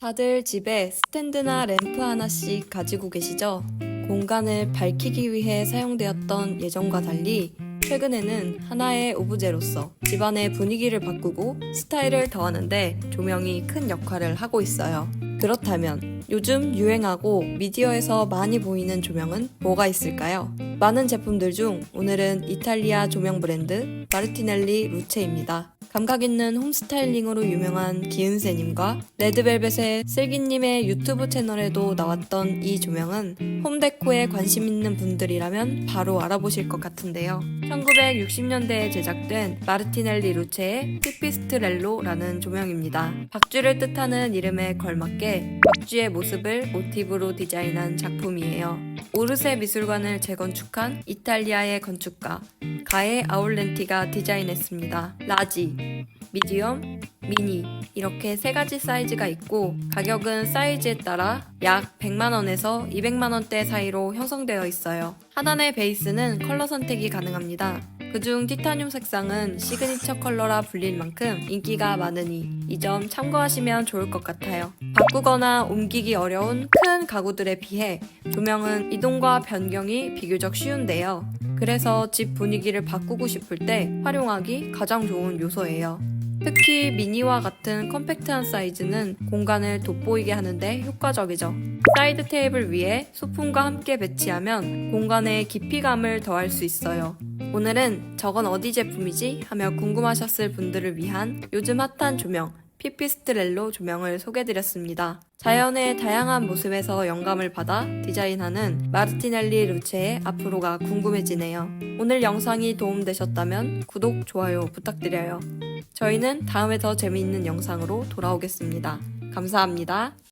다들 집에 스탠드나 램프 하나씩 가지고 계시죠? 공간을 밝히기 위해 사용되었던 예전과 달리 최근에는 하나의 오브제로서 집안의 분위기를 바꾸고 스타일을 더하는데 조명이 큰 역할을 하고 있어요. 그렇다면 요즘 유행하고 미디어에서 많이 보이는 조명은 뭐가 있을까요? 많은 제품들 중 오늘은 이탈리아 조명 브랜드 마르티넬리 루체입니다. 감각 있는 홈스타일링으로 유명한 기은세님과 레드벨벳의 슬기님의 유튜브 채널에도 나왔던 이 조명은 홈데코에 관심 있는 분들이라면 바로 알아보실 것 같은데요. 1960년대에 제작된 마르티넬리 루체의 피피스트렐로라는 조명입니다. 박쥐를 뜻하는 이름에 걸맞게 박쥐의 모습을 모티브로 디자인한 작품이에요. 오르세 미술관을 재건축한 이탈리아의 건축가 가에 아울렌티가 디자인했습니다. 라지, 미디엄, 미니 이렇게 세 가지 사이즈가 있고 가격은 사이즈에 따라 약 100만 원에서 200만 원대 사이로 형성되어 있어요. 하단의 베이스는 컬러 선택이 가능합니다. 그중 티타늄 색상은 시그니처 컬러라 불릴 만큼 인기가 많으니 이 점 참고하시면 좋을 것 같아요. 바꾸거나 옮기기 어려운 큰 가구들에 비해 조명은 이동과 변경이 비교적 쉬운데요. 그래서 집 분위기를 바꾸고 싶을 때 활용하기 가장 좋은 요소예요. 특히 미니와 같은 컴팩트한 사이즈는 공간을 돋보이게 하는데 효과적이죠. 사이드 테이블 위에 소품과 함께 배치하면 공간의 깊이감을 더할 수 있어요. 오늘은 저건 어디 제품이지? 하며 궁금하셨을 분들을 위한 요즘 핫한 조명, 피피스트렐로 조명을 소개드렸습니다. 자연의 다양한 모습에서 영감을 받아 디자인하는 마르티넬리 루체의 앞으로가 궁금해지네요. 오늘 영상이 도움되셨다면 구독, 좋아요 부탁드려요. 저희는 다음에 더 재미있는 영상으로 돌아오겠습니다. 감사합니다.